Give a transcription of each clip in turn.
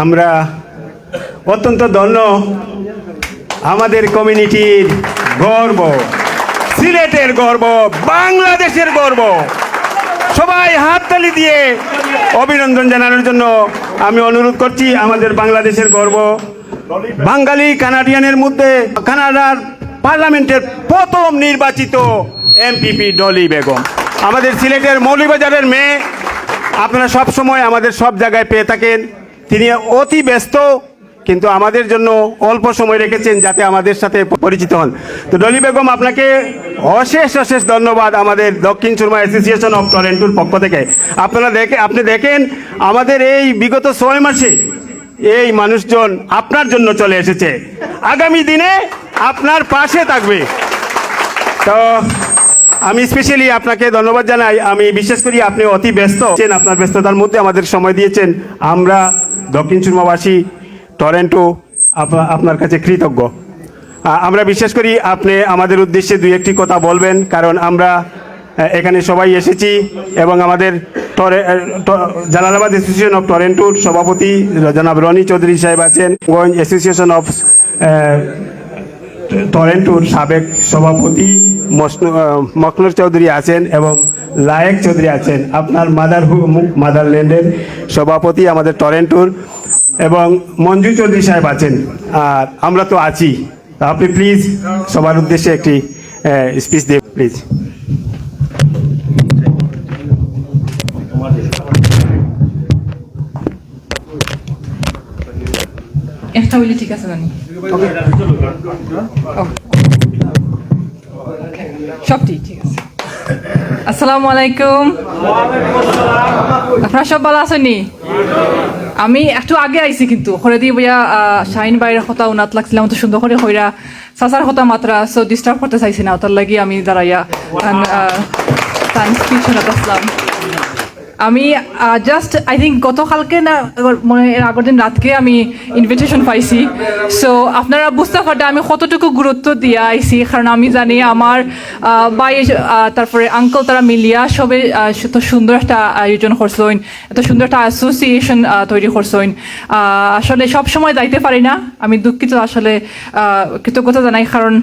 আমরা অত্যন্ত ধন্য আমাদের কমিউনিটির গর্ব, সিলেটের গর্ব, বাংলাদেশের গর্ব। সবাই হাততালি দিয়ে অভিনন্দন জানানোর জন্য আমি অনুরোধ করছি আমাদের বাংলাদেশের গর্ব। বাঙালি কানাডিয়ানের মধ্যে কানাডার পার্লামেন্টের প্রথম নির্বাচিত এমপিপি ডলি বেগম। আমাদের সিলেটের মৌলিবাজারের মেয়ে, আপনারা সব সময় আমাদের সব জায়গায় পেয়ে থাকেন। তিনি অতি ব্যস্ত, কিন্তু আমাদের জন্য অল্প সময় রেখেছেন যাতে আমাদের সাথে পরিচিত হন। তো ডলি বেগম, আপনাকে অশেষ অশেষ ধন্যবাদ আমাদের দক্ষিণ সুরমা অ্যাসোসিয়েশন অফ টরেন্টুর পক্ষ থেকে। আপনারা দেখে, আপনি দেখেন, আমাদের এই বিগত ছয় মাসে এই মানুষজন আপনার জন্য চলে এসেছে। আগামী দিনে আপনার পাশে থাকবে। তো আমি স্পেশালি আপনাকে ধন্যবাদ জানাই। আমি বিশেষ করি আপনি অতি ব্যস্ত। আপনার ব্যস্ততার মধ্যে আমাদের সময় দিয়েছেন। আমরা দক্ষিণ সুরমাবাসী টরেন্টো আপ- আপনার কাছে কৃতজ্ঞ। আমরা বিশ্বাস করি আপনি আমাদের উদ্দেশ্যে দুই একটি কথা বলবেন, কারণ আমরা এখানে সবাই এসেছি এবং আমাদের জালালাবাদ অ্যাসোসিয়েশন অফ টরেন্টোর সভাপতি জনাব রনি চৌধুরী সাহেব আছেন গোয়েঞ্জ অ্যাসোসিয়েশন অফ টরেন্টোর সাবেক সভাপতি মসনু- চৌধুরী আছেন এবং লায়েক চৌধুরী আছেন। আপনার মাদার মাদারল্যান্ডের সভাপতি আমাদের টরেন্টোর এবং মঞ্জু চৌধুরী সাহেব আছেন। আর আমরা তো আছি। আপনি প্লিজ সবার উদ্দেশ্যে একটি স্পিচ দেব প্লিজ একটা হইলে ঠিক আছে জানি। সব ঠিক ঠিক আছে। আসসালামু আলাইকুম। আপনার সব ভালো আছেনি আমি একটু আগে আইছি কিন্তু। হরেদি দিয়ে বইয়া শাহিন বাইরের কথা উনাত লাগছিলাম তো সুন্দর করে হইরা সাসার কথা মাত্রা সো ডিস্টার্ব করতে চাইছি না। ওটার লাগি আমি দাঁড়াইয়া স্পিচ শোনাতে আসলাম। আমি জাস্ট আই থিঙ্ক গতকালকে না মানে এর আগের দিন রাতকে আমি ইনভিটেশন পাইছি। সো আপনারা বুঝতে পারতে আমি কতটুকু গুরুত্ব দিয়ে আইছি কারণ আমি জানি আমার বাই তারপরে আঙ্কল তারা মিলিয়া সবে এত সুন্দর একটা আয়োজন করছেন এত সুন্দর একটা অ্যাসোসিয়েশন তৈরি করছেন আহ, আসলে সব সময় যাইতে পারি না। আমি দুঃখিত আসলে কৃতজ্ঞতা জানাই কারণ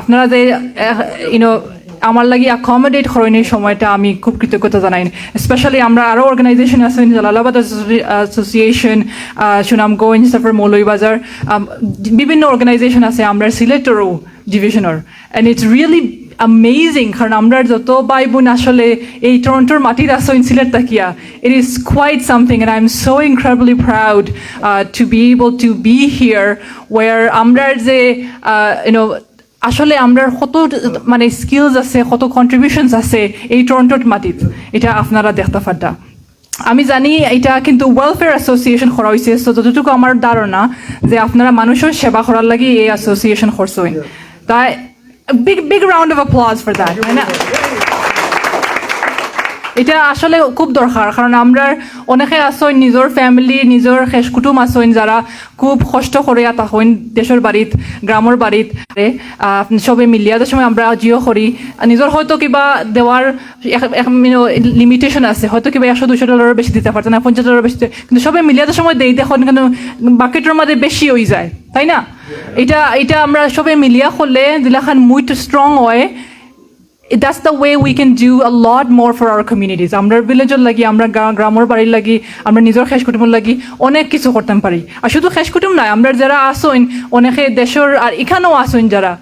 আপনারা যে ইউনো আমার লাগি অ্যাকমোডেট করেন সময়টা আমি খুব কৃতজ্ঞতা জানাই। স্পেশালি আমরা আরও অর্গানাইজেশন আছেন জালালাবাদ অ্যাসোসিয়েশন সুনামগঞ্জ তারপর মৌলভীবাজার um, বিভিন্ন অর্গানাইজেশন আছে আমরা সিলেটেরও ডিভিশনের অ্যান্ড ইটস রিয়েলি অ্যামেজিং কারণ আমরা যত ভাই বোন আসলে এই টরন্টোর মাটির আসেন সিলেট তাকিয়া it is quite something and I am so incredibly proud to be able to be here where আমরা যে ইউনো আসলে আমরা কত মানে স্কিলস আছে কত কন্ট্রিবিউশনস আছে এই টরন্টোর মাটিত। এটা আপনারা দেখতে পারতা আমি জানি এটা কিন্তু ওয়েলফেয়ার অ্যাসোসিয়েশন করা হয়েছে তো যতটুকু আমার ধারণা যে আপনারা মানুষের সেবা করার লাগে এই অ্যাসোসিয়েশন করছেন। তাই big big round of applause for that এটা আসলে খুব দরকার কারণ আমরা অনেকে আসইন নিজের ফ্যামিলি নিজের শেষ কুটুম আসইন যারা খুব কষ্ট করে তাহইন দেশের বাড়িত গ্রামের বাড়িত। সবে মিলিয়াদের সময় আমরা জিও করি নিজের হয়তো কিবা দেওয়ার লিমিটেশন আছে হয়তো কিবা একশো দুশো ডলারের বেশি দিতে পারছে না পঞ্চাশ ডলার বেশি কিন্তু সবে মিলিয়াদের সময় দেই দেখুন কিন্তু বাকেটের মধ্যে বেশি হয়ে যায় তাই না? এটা এটা আমরা সবে মিলিয়া করলে যেলাখান মুইট স্ট্রং হয় that's the way we can do a lot more for our communities. আমরা ভিলেজের লাগি আমরা গ্রা- গ্রামের বাড়ির লাগি আমরা নিজের খেস কুটুমের লাগি অনেক কিছু করতে পারি আর শুধু খেস কুটুম নয় আমরা যারা আসইন অনেকে দেশের আর এখানেও আসইন যারা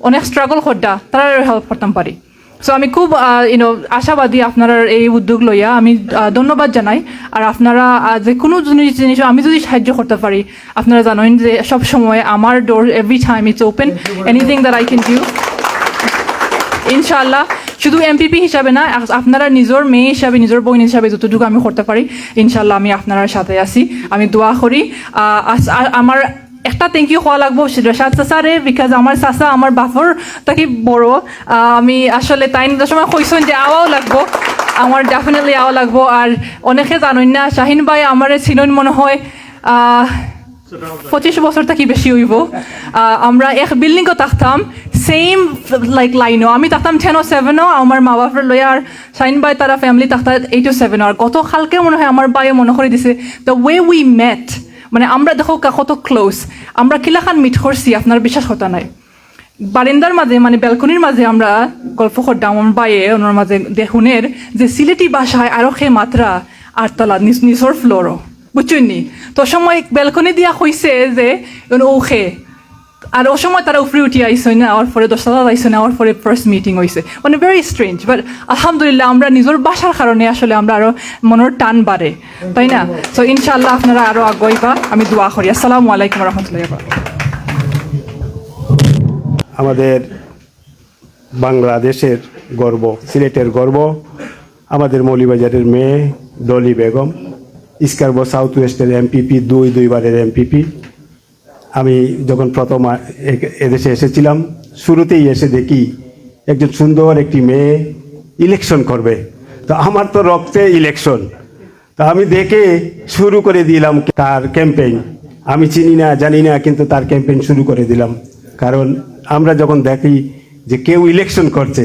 অনেক স্ট্রাগল করতা তারা হেল্প করতাম পারি সো আমি খুব ইউনো আশাবাদী আপনার এই উদ্যোগ লইয়া আমি আহ, ধন্যবাদ জানাই আর আপনারা আহ, যে কোনো জিনিস জিনিস আমি যদি সাহায্য করতে পারি আপনারা জানেন যে সব সময় আমার door every time it's open anything that I can do ইনশাল্লাহ শুধু এমপিপি হিসাবে না আপনারা নিজের মেয়ে হিসাবে, নিজের বোন হিসাবে যতটুকু আমি করতে পারি ইনশাল্লাহ আমি আপনার সাথে আছি। আমি দোয়া করি। আমার একটা থ্যাংক ইউ হওয়া লাগবো রেশাদ বিকজ আমার চাচা, আমার বাপর তাকে বড়। আমি আসলে তাই সময় কইসন যে আওয়াও লাগবো। আমার ডেফিনেটলি আওয়া লাগবো। আর অনেকে জানেন না, শাহিন ভাই আমার চিনন মনে হয় পঁচিশ বছর থাকি বেশি হইব। আমরা এক বিল্ডিংও থাকতাম সেম লাইক লাইনও আমি থাকতাম টেন ও সেভেনও আমার মা বাপের লই আর শাইন বাই তারা ফ্যামিলি থাকতা এইট ও সেভেন আর গত কালকে মনে হয় আমার বাইয়ে মনে করে দিছে দ্য ওয়ে উই মেট মানে আমরা দেখো কত ক্লোজ আমরা কিলাখান মিট করছি, আপনার বিশ্বাস কথা নাই। বারিন্দার মাঝে মানে ব্যালকনির মাঝে আমরা গল্প করতাম, আমার বাইয়ে ওনার মাঝে দেখুনের যে সিলেটি ভাষায় আরও সে মাত্রা আটতলা নিচ নিচর ফ্লোরও বুঝছেন তো সময় ব্যালকনি দিয়া কইছে যে ওখে। আর ও সময় তারা উপরে উঠি আইসই না আমার পরে দশটা আইসই না আমার পরে ফার্স্ট মিটিং হয়েছে মানে ভেরি স্ট্রেঞ্জ বাট আলহামদুলিল্লাহ আমরা নিজের বাসার কারণে আসলে আমরা আরও মনের টান বাড়ে, তাই না? সো ইনশাল্লাহ আপনারা আরও আগাইবা, আমি দোয়া করি। আসসালামু আলাইকুম রহমতুল্লাহ আমাদের বাংলাদেশের গর্ব, সিলেটের গর্ব, আমাদের মৌলিবাজারের মেয়ে ডলি বেগম ইস্কারবো সাউথ ওয়েস্টের এমপিপি দুই, দুইবারের এমপিপি আমি যখন প্রথম এদেশে এসেছিলাম, শুরুতেই এসে দেখি একজন সুন্দর একটি মেয়ে ইলেকশন করবে। তো আমার তো রক্তে ইলেকশন তো আমি দেখে শুরু করে দিলাম তার ক্যাম্পেইন আমি চিনি না, জানি না, কিন্তু তার ক্যাম্পেইন শুরু করে দিলাম। কারণ আমরা যখন দেখি যে কেউ ইলেকশন করছে,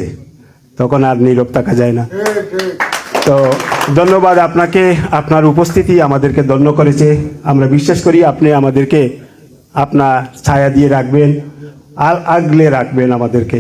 তখন আর নীরব থাকা যায় না। তো ধন্যবাদ আপনাকে, আপনার উপস্থিতি আমাদেরকে ধন্য করেছে। আমরা বিশ্বাস করি আপনি আমাদেরকে আপনার ছায়া দিয়ে রাখবেন আর আগলে রাখবেন আমাদেরকে।